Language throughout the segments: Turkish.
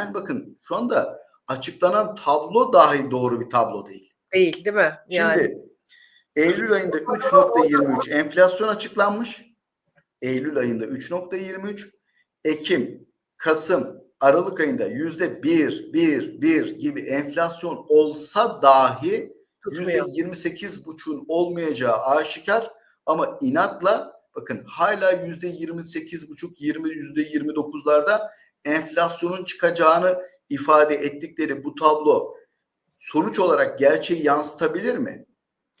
Yani bakın şu anda açıklanan tablo dahi doğru bir tablo değil. Değil değil mi? Yani Şimdi Eylül ayında 3.23 enflasyon açıklanmış. Eylül ayında 3.23, Ekim, Kasım, Aralık ayında yüzde bir, bir, bir gibi enflasyon olsa dahi yüzde tutmuyor. 28 buçuğun olmayacağı aşikar ama inatla bakın hala yüzde 28 buçuk, 20 yüzde 29'larda enflasyonun çıkacağını ifade ettikleri bu tablo sonuç olarak gerçeği yansıtabilir mi?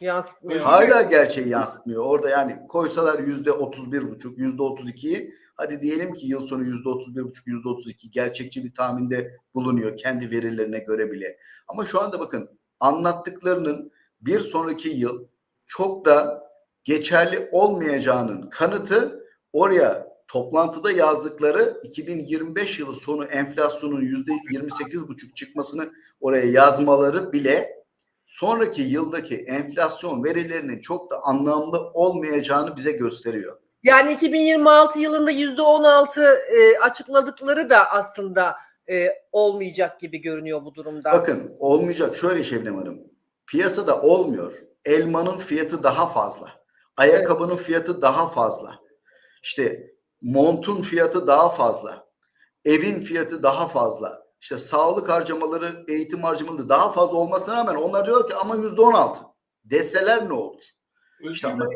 Yansıtmıyor. Hala gerçeği yansıtmıyor. Orada yani koysalar yüzde otuz bir buçuk, yüzde otuz ikiyi hadi diyelim ki yıl sonu yüzde otuz bir buçuk, yüzde otuz iki gerçekçi bir tahminde bulunuyor kendi verilerine göre bile. Ama şu anda bakın anlattıklarının bir sonraki yıl çok da geçerli olmayacağının kanıtı oraya toplantıda yazdıkları 2025 yılı sonu enflasyonun yüzde 28 buçuk çıkmasını oraya yazmaları bile sonraki yıldaki enflasyon verilerinin çok da anlamlı olmayacağını bize gösteriyor. Yani 2026 yılında yüzde 16 e, açıkladıkları da aslında e, olmayacak gibi görünüyor bu durumda. Bakın olmayacak şöyle Şebnem Hanım. Piyasada olmuyor. Elmanın fiyatı daha fazla. Ayakkabının fiyatı daha fazla. İşte montun fiyatı daha fazla. Evin fiyatı daha fazla. İşte sağlık harcamaları, eğitim harcamaları daha fazla olmasına rağmen onlar diyor ki ama yüzde on altı. Deseler ne olur? İşte ama